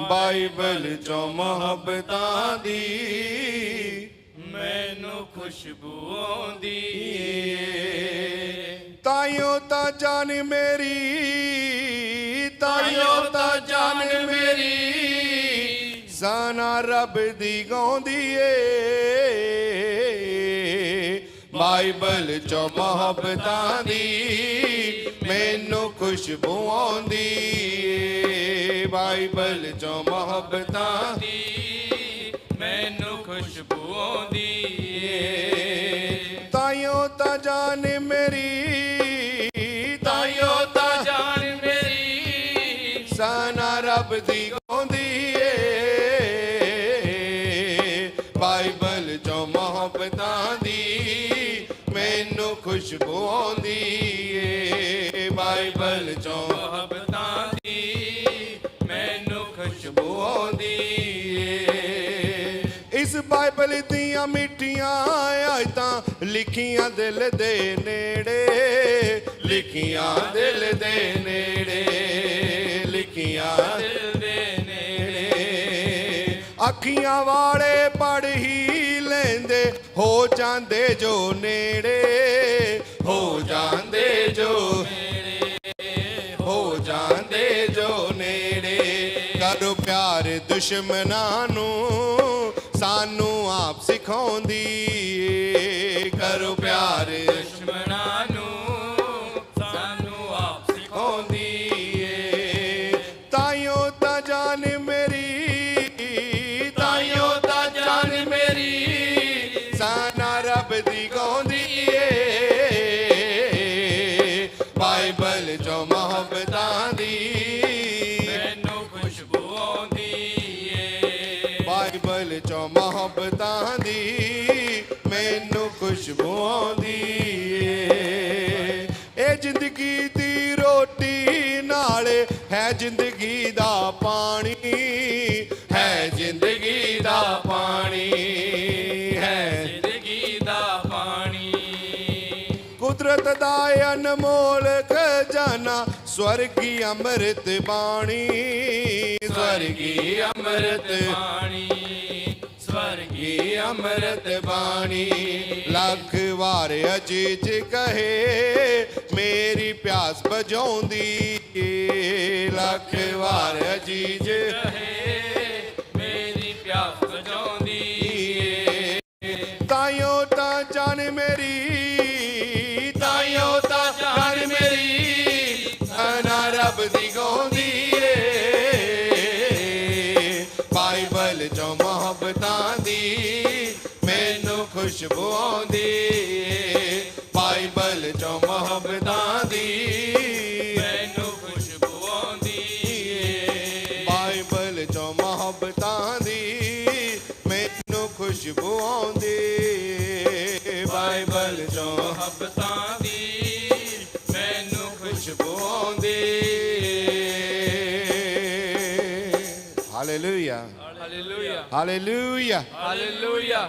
Bible ਚੋਂ ਮੁਹੱਬਤਾਂ ਦੀ ਮੈਨੂੰ ਖੁਸ਼ਬੂ ਆਉਂਦੀ ਏ। ਤਾਈਓ ਤਾਂ ਜਾਨ ਮੇਰੀ ਤਾਈਓ ਤਾਂ ਜਾਨ ਮੇਰੀ। ਸਾਨਾ ਰੱਬ ਦੀ ਗਾਉਂਦੀ ਏ। ਬਾਈਬਲ ਚੋਂ ਮੁਹੱਬਤਾਂ ਦੀ ਮੈਨੂੰ ਖੁਸ਼ਬੂ ਆਉਂਦੀ ਏ। ਬਾਈਬਲ ਚੋਂ ਮੁਹੱਬਤਾਂ ਦੀ ਮੈਨੂੰ ਖੁਸ਼ਬੂ ਆਉਂਦੀ ਏ। ਤਾਈਓ ਤਾਂ ਜਾਨ ਮੇਰੀ, ਤਾਈਓ ਤਾਂ ਜਾਨ ਮੇਰੀ, ਸਾਨਾ ਰੱਬ ਦੀ ਗਾਉਂਦੀ ਏ। ਬਾਈਬਲ ਚੋਂ ਮੁਹੱਬਤਾਂ ਦੀ ਮੈਨੂੰ ਖੁਸ਼ਬੂ ਆਉਂਦੀ ਏ। ਬਾਈਬਲ ਚੋਂ ਮੁਹੱਬਤਾਂ ਖੁਸ਼ਬੂ ਆਉਂਦੀ ਏ ਇਸ ਬਾਈਬਲ ਦੀਆਂ ਮਿੱਠੀਆਂ ਆਇਤਾਂ ਲਿਖੀਆਂ ਦਿਲ ਦੇ ਨੇੜੇ, ਲਿਖੀਆਂ ਦਿਲ ਦੇ ਨੇੜੇ, ਲਿਖੀਆਂ ਦਿਲ ਦੇ ਨੇੜੇ। ਅੱਖੀਆਂ ਵਾਲੇ ਪੜ ਹੀ ਲੈਂਦੇ, ਹੋ ਜਾਂਦੇ ਜੋ ਨੇੜੇ, ਹੋ ਜਾਂਦੇ ਜੋ ਹੋ ਜਾਂਦੇ ਜੋ ਨੇੜੇ। ਕਰੋ ਪਿਆਰ ਦੁਸ਼ਮਣਾਂ ਨੂੰ ਸਾਨੂੰ ਆਪ ਸਿਖਾਉਂਦੀ ਏ। ਕਰੋ ਪਿਆਰ ਦੁਸ਼ਮਣਾਂ ਬਾਈਬਲ ਚੋਂ ਮੁਹੱਬਤਾਂ ਦੀ ਮੈਨੂੰ ਖੁਸ਼ਬੂ ਆਉਂਦੀ ਏ। ਇਹ ਜ਼ਿੰਦਗੀ ਦੀ ਰੋਟੀ ਨਾਲ ਹੈ ਜ਼ਿੰਦਗੀ ਦਾ ਪਾਣੀ, ਹੈ ਜ਼ਿੰਦਗੀ ਦਾ ਪਾਣੀ, ਹੈ ਜ਼ਿੰਦਗੀ ਦਾ ਪਾਣੀ। ਕੁਦਰਤ ਦਾ ਅਨਮੋਲ ਖਜ਼ਾਨਾ ਸਵਰਗੀ ਅੰਮ੍ਰਿਤ ਬਾਣੀ, ਸਵਰਗੀ ਅੰਮ੍ਰਿਤ ਬਾਣੀ। ਅੰਮ੍ਰਿਤ ਬਾਣੀ। ਲੱਖ ਵਾਰ ਅਜੀਜ ਕਹੇ, ਮੇਰੀ ਪਿਆਸ ਬੁਝਾਉਂਦੀ ਲੱਖ ਵਾਰ ਅਜੀਜ ਕਹੇ, ਮੇਰੀ ਪਿਆਸ ਬੁਝਾਉਂਦੀ ਏ। ਤਾਈਓ ਤਾਂ ਜਾਨ ਮੇਰੀ, ਤਾਈਓ ਤਾਂ ਜਾਨ ਮੇਰੀ, ਅਨਾ ਰੱਬ ਦੀ ਗਾਉਂਦੀ ਏ। ਬਾਈਬਲ ਚੋਂ ਮੁਹੱਬਤਾਂ ਦੀ ਖੁਸ਼ਬੂ ਆਉਂਦੀ ਬਾਈਬਲ ਚੋਂ ਮੁਹੱਬਤਾਂ ਦੀ। ਮੈਨੂੰ ਖੁਸ਼ਬੂ ਆਉਂਦੀ। ਬਾਈਬਲ ਚੋਂ ਮੁਹੱਬਤਾਂ ਦੀ ਮੈਨੂੰ ਖੁਸ਼ਬੂ ਆਉਂਦੀ। ਬਾਈਬਲ ਚੋਂ ਮੁਹੱਬਤਾਂ ਦੀ ਮੈਨੂੰ ਖੁਸ਼ਬੂ ਆਉਂਦੀ। ਹਾਲੇਲੂਇਆ। ਹਾਲੇਲੂਇਆ। ਹਾਲੇਲੂਇਆ। ਹਾਲੇਲੂਇਆ।